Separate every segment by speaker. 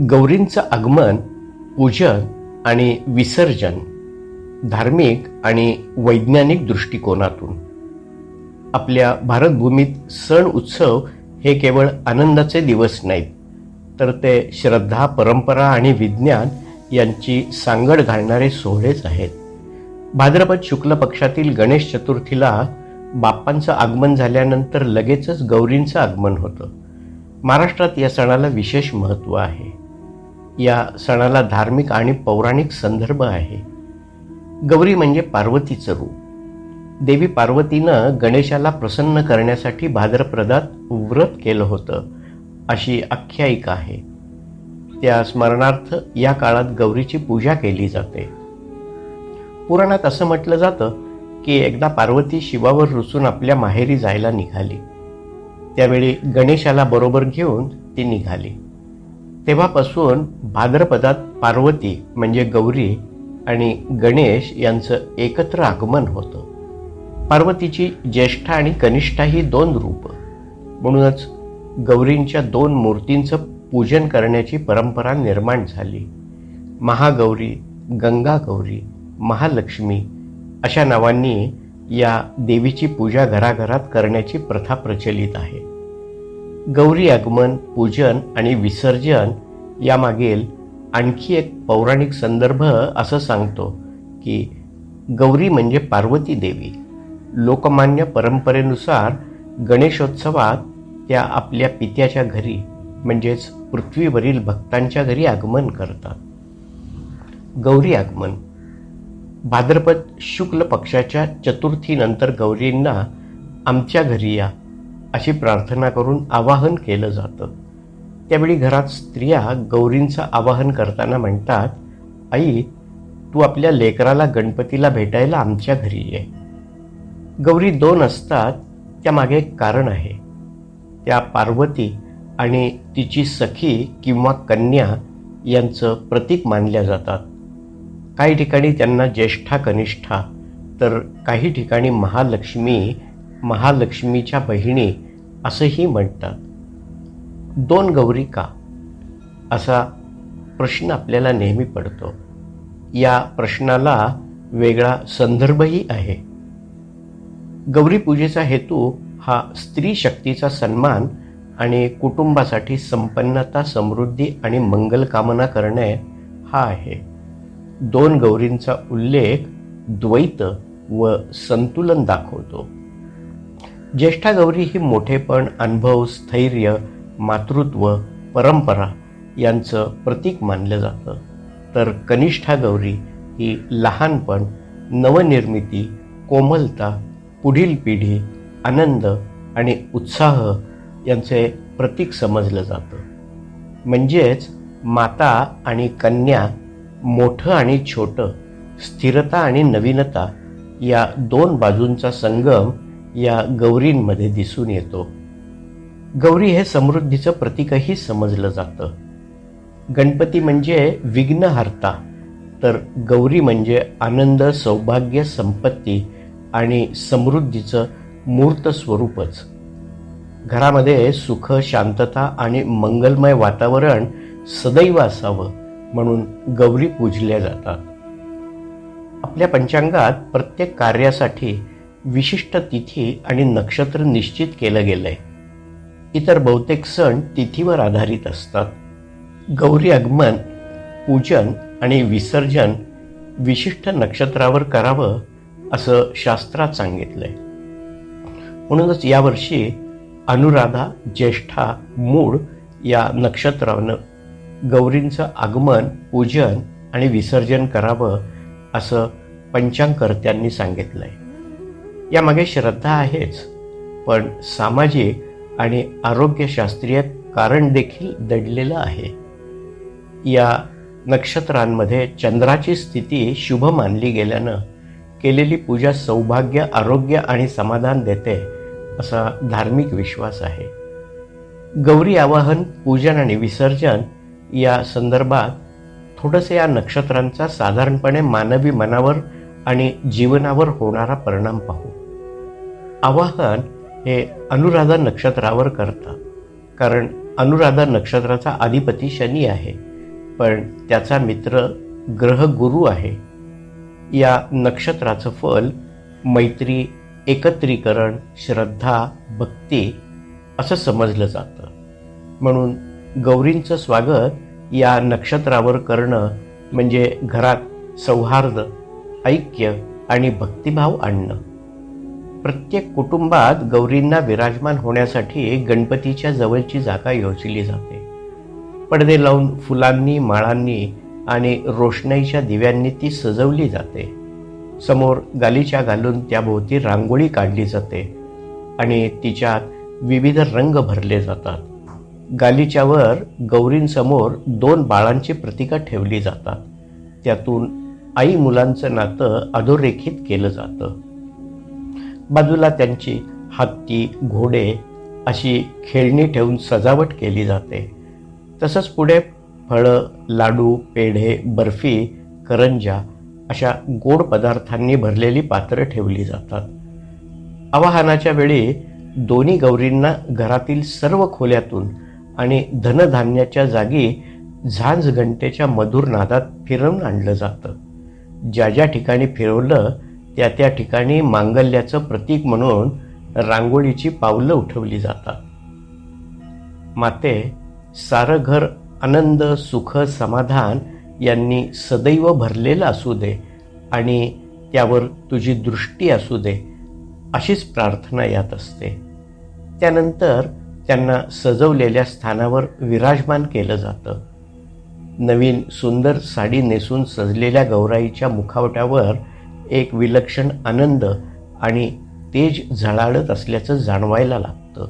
Speaker 1: गौरींचं आगमन पूजन आणि विसर्जन धार्मिक आणि वैज्ञानिक दृष्टिकोनातून. आपल्या भारतभूमीत सण उत्सव हे केवळ आनंदाचे दिवस नाहीत तर ते श्रद्धा परंपरा आणि विज्ञान यांची सांगड घालणारे सोहळेच आहेत. भाद्रपद शुक्ल पक्षातील गणेश चतुर्थीला बाप्पांचं आगमन झाल्यानंतर लगेचच गौरींचं आगमन होतं. महाराष्ट्रात या सणाला विशेष महत्त्व आहे. या सणाला धार्मिक आणि पौराणिक संदर्भ आहे. गौरी म्हणजे पार्वतीचं रूप. देवी पार्वतीनं गणेशाला प्रसन्न करण्यासाठी भाद्रप्रदात व्रत केलं होतं अशी आख्यायिका आहे. त्या स्मरणार्थ या काळात गौरीची पूजा केली जाते. पुराणात असं म्हटलं जातं की एकदा पार्वती शिवावर रुसून आपल्या माहेरी जायला निघाली. त्यावेळी गणेशाला बरोबर घेऊन ती निघाली. तेव्हापासून भाद्रपदात पार्वती म्हणजे गौरी आणि गणेश यांचं एकत्र आगमन होतं. पार्वतीची ज्येष्ठा आणि कनिष्ठा ही दोन रूप. म्हणूनच गौरींच्या दोन मूर्तींचं पूजन करण्याची परंपरा निर्माण झाली. महागौरी गंगा गौरी महालक्ष्मी अशा नावांनी या देवीची पूजा घराघरात करण्याची प्रथा प्रचलित आहे. गौरी आगमन पूजन आणि विसर्जन यामागील आणखी एक पौराणिक संदर्भ असं सांगतो की गौरी म्हणजे पार्वती देवी. लोकमान्य परंपरेनुसार गणेशोत्सवात त्या आपल्या पित्याच्या घरी म्हणजेच पृथ्वीवरील भक्तांच्या घरी आगमन करतात. गौरी आगमन. भाद्रपद शुक्ल पक्षाच्या चतुर्थीनंतर गौरींना आमच्या घरी या. अशी प्रार्थना करून आवाहन केलं जातं. त्यावेळी घरात स्त्रिया गौरींचं आवाहन करताना म्हणतात आई तू आपल्या लेकराला गणपतीला भेटायला आमच्या घरी ये. गौरी दोन असतात त्यामागे एक कारण आहे. त्या पार्वती आणि तिची सखी किंवा कन्या यांचं प्रतीक मानल्या जातात. काही ठिकाणी त्यांना ज्येष्ठा कनिष्ठा तर काही ठिकाणी महालक्ष्मी महालक्ष्मीच्या बहिणी असंही म्हणतात. दोन गौरी का असा प्रश्न आपल्याला नेहमी पडतो. या प्रश्नाला वेगळा संदर्भही आहे. गौरी पूजेचा हेतू हा स्त्री शक्तीचा सन्मान आणि कुटुंबासाठी संपन्नता समृद्धी आणि मंगल कामना करणे हा आहे. दोन गौरींचा उल्लेख द्वैत व संतुलन दाखवतो. ज्येष्ठा गौरी ही मोठेपण अनुभव स्थैर्य मातृत्व परंपरा यांचं प्रतीक मानलं जातं. तर कनिष्ठा गौरी ही लहानपण नवनिर्मिती कोमलता पुढील पिढी आनंद आणि उत्साह यांचे प्रतीक समजलं जातं. म्हणजेच माता आणि कन्या मोठं आणि छोटं स्थिरता आणि नवीनता या दोन बाजूंचा संगम या गौरींमध्ये दिसून येतो. गौरी हे समृद्धीचं प्रतीकही समजलं जातं. गणपती म्हणजे विघ्नहर्ता तर गौरी म्हणजे आनंद सौभाग्य संपत्ती आणि समृद्धीचं मूर्त स्वरूपच. घरामध्ये सुख शांतता आणि मंगलमय वातावरण सदैव असावं म्हणून गौरी पूजल्या जातात. आपल्या पंचांगात प्रत्येक कार्यासाठी विशिष्ट तिथी आणि नक्षत्र निश्चित केलं गेलं आहे इतर बहुतेक सण तिथीवर आधारित असतात. गौरी आगमन पूजन आणि विसर्जन विशिष्ट नक्षत्रावर करावं असं शास्त्रात सांगितलंय. म्हणूनच यावर्षी अनुराधा ज्येष्ठा मूळ या नक्षत्रानं गौरींचं आगमन पूजन आणि विसर्जन करावं असं पंचांगकर्त्यांनी आहे यामागे श्रद्धा आहेच. पण सामाजिक आणि आरोग्यशास्त्रीय कारण देखील दडलेलं आहे. या नक्षत्रांमध्ये चंद्राची स्थिती शुभ मानली गेल्यानं केलेली पूजा सौभाग्य आरोग्य आणि समाधान देते असा धार्मिक विश्वास आहे. गौरी आवाहन पूजन आणि विसर्जन या संदर्भात थोडंसं या नक्षत्रांचा साधारणपणे मानवी मनावर आणि जीवनावर होणारा परिणाम पाहू. आवाहन हे अनुराधा नक्षत्रावर करतं. कारण अनुराधा नक्षत्राचा अधिपती शनी आहे. पण त्याचा मित्र ग्रह गुरु आहे. या नक्षत्राचं फल मैत्री एकत्रीकरण श्रद्धा भक्ती असं समजलं जातं. म्हणून गौरींचं स्वागत या नक्षत्रावर करणं म्हणजे घरात सौहार्द ऐक्य आणि भक्तिभाव आणणं. प्रत्येक कुटुंबात गौरींना विराजमान होण्यासाठी गणपतीच्या जवळची जागा योजली जाते. पडदे लावून फुलांनी माळांनी आणि रोषणाईच्या दिव्यांनी ती सजवली जाते. समोर गालीच्या घालून त्याभोवती रांगोळी काढली जाते आणि तिच्यात विविध रंग भरले जातात. गालीच्यावर गौरींसमोर दोन बाळांची प्रतिका ठेवली जातात. त्यातून आई मुलांचं नातं अधोरेखित केलं जातं. बाजूला त्यांची हत्ती घोडे अशी खेळणी ठेवून सजावट केली जाते. तसंच पुढे फळं लाडू पेढे बर्फी करंजा अशा गोड पदार्थांनी भरलेली पात्रं ठेवली जातात. आवाहनाच्या वेळी दोन्ही गौरींना घरातील सर्व खोल्यातून आणि धनधान्याच्या जागी झांज घंटेच्या मधुर नादात फिरवून आणलं जातं. ज्या ज्या ठिकाणी फिरवलं त्या त्या ठिकाणी मांगल्याचं प्रतीक म्हणून रांगोळीची पावलं उठवली जातात. माते सारं घर आनंद सुख समाधान यांनी सदैव भरलेलं असू दे आणि त्यावर तुझी दृष्टी असू दे अशीच प्रार्थना यात असते. त्यानंतर त्यांना सजवलेल्या स्थानावर विराजमान केलं जातं. नवीन सुंदर साडी नेसून सजलेल्या गौराईच्या मुखावट्यावर एक विलक्षण आनंद आणि तेज झळाळत असल्याचं जाणवायला लागतं.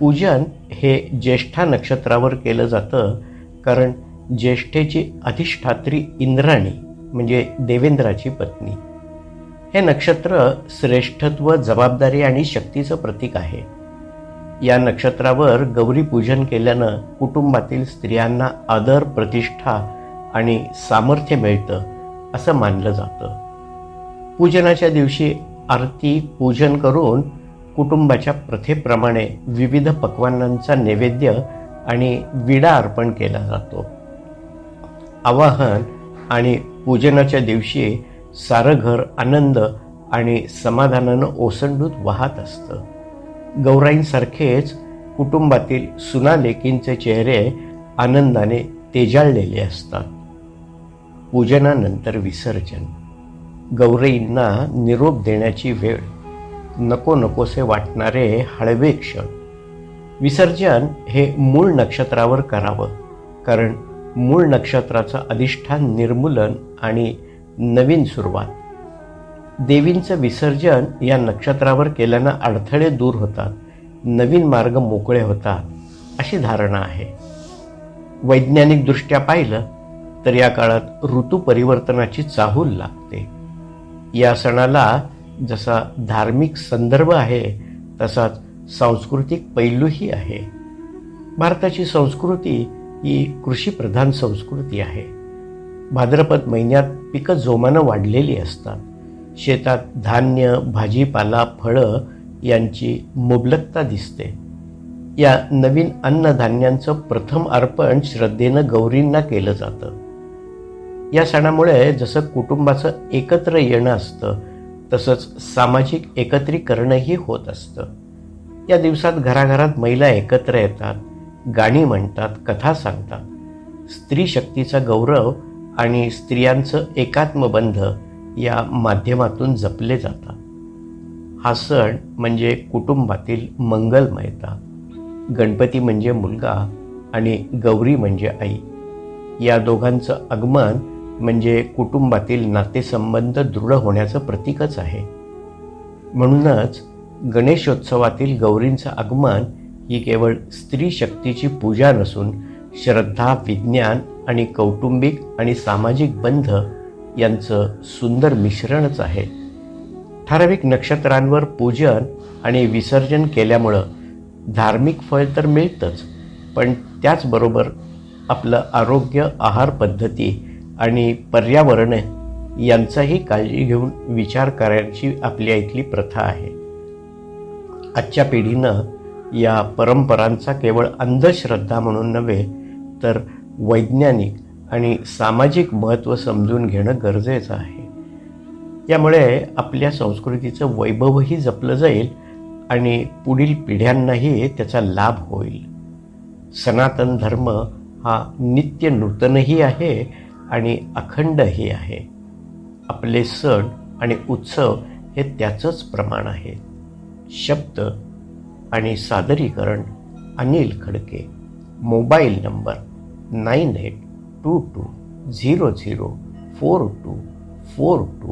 Speaker 1: पूजन हे ज्येष्ठा नक्षत्रावर केलं जातं कारण ज्येष्ठेची अधिष्ठात्री इंद्राणी म्हणजे देवेंद्राची पत्नी. हे नक्षत्र श्रेष्ठत्व जबाबदारी आणि शक्तीचं प्रतीक आहे. या नक्षत्रावर गौरी पूजन केल्यानं कुटुंबातील स्त्रियांना आदर प्रतिष्ठा आणि सामर्थ्य मिळतं असं मानलं जातं. पूजनाच्या दिवशी आरती पूजन करून कुटुंबाच्या प्रथेप्रमाणे विविध पक्वान्नांचा नैवेद्य आणि विडा अर्पण केला जातो. आवाहन आणि पूजनाच्या दिवशी सारं घर आनंद आणि समाधानानं ओसंडूत वाहत असतं. गौराईंसारखेच कुटुंबातील सुनालेकींचे चेहरे आनंदाने तेजाळलेले असतात. पूजनानंतर विसर्जन. गौरईंना निरोप देण्याची वेळ. नको नकोसे वाटणारे हळवे क्षण. विसर्जन हे मूळ नक्षत्रावर करावं कारण मूळ नक्षत्राचं अधिष्ठान निर्मूलन आणि नवीन सुरुवात. देवींचं विसर्जन या नक्षत्रावर केल्यानं अडथळे दूर होतात नवीन मार्ग मोकळे होतात अशी धारणा आहे. वैज्ञानिकदृष्ट्या पाहिलं तर या काळात ऋतू परिवर्तनाची चाहूल लागते. या सणाला जसा धार्मिक संदर्भ आहे तसाच सांस्कृतिक पैलूही आहे. भारताची संस्कृती ही कृषीप्रधान संस्कृती आहे. भाद्रपद महिन्यात पिकं जोमानं वाढलेली असतात. शेतात धान्य भाजीपाला फळं यांची मुबलकता दिसते. या नवीन अन्नधान्यांचं प्रथम अर्पण श्रद्धेनं गौरींना केलं जातं. या सणामुळे जसं कुटुंबाचं एकत्र येणं असतं तसंच सामाजिक एकत्रीकरणही होत असतं. या दिवसात घराघरात महिला एकत्र येतात गाणी म्हणतात कथा सांगतात. स्त्री शक्तीचा गौरव आणि स्त्रियांचं एकात्मबंध या माध्यमातून जपले जातात. हा सण म्हणजे कुटुंबातील मंगलमयता. गणपती म्हणजे मुलगा आणि गौरी म्हणजे आई. या दोघांचं आगमन म्हणजे कुटुंबातील नातेसंबंध दृढ होण्याचं प्रतीकच आहे. म्हणूनच गणेशोत्सवातील गौरींचं आगमन ही केवळ स्त्री शक्तीची पूजा नसून श्रद्धा विज्ञान आणि कौटुंबिक आणि सामाजिक बंध यांचं सुंदर मिश्रणच आहे. ठराविक नक्षत्रांवर पूजन आणि विसर्जन केल्यामुळं धार्मिक फळ तर मिळतंच पण त्याचबरोबर आपलं आरोग्य आहार पद्धती आणि पर्यावरण यांचाही काळजी घेऊन विचार करायची आपल्या इथली प्रथा आहे. आजच्या पिढीनं या परंपरांचा केवळ अंधश्रद्धा म्हणून नव्हे तर वैज्ञानिक आणि सामाजिक महत्त्व समजून घेणं गरजेचं आहे. यामुळे आपल्या संस्कृतीचं वैभवही जपलं जाईल आणि पुढील पिढ्यांनाही त्याचा लाभ होईल. सनातन धर्म हा नित्य नूतनही आहे आणि अखंडही आहे. आपले सण आणि उत्सव हे त्याचंच प्रमाण आहे. शब्द आणि सादरीकरण Anil Khadke. Mobile number nine eight two two zero zero four two four two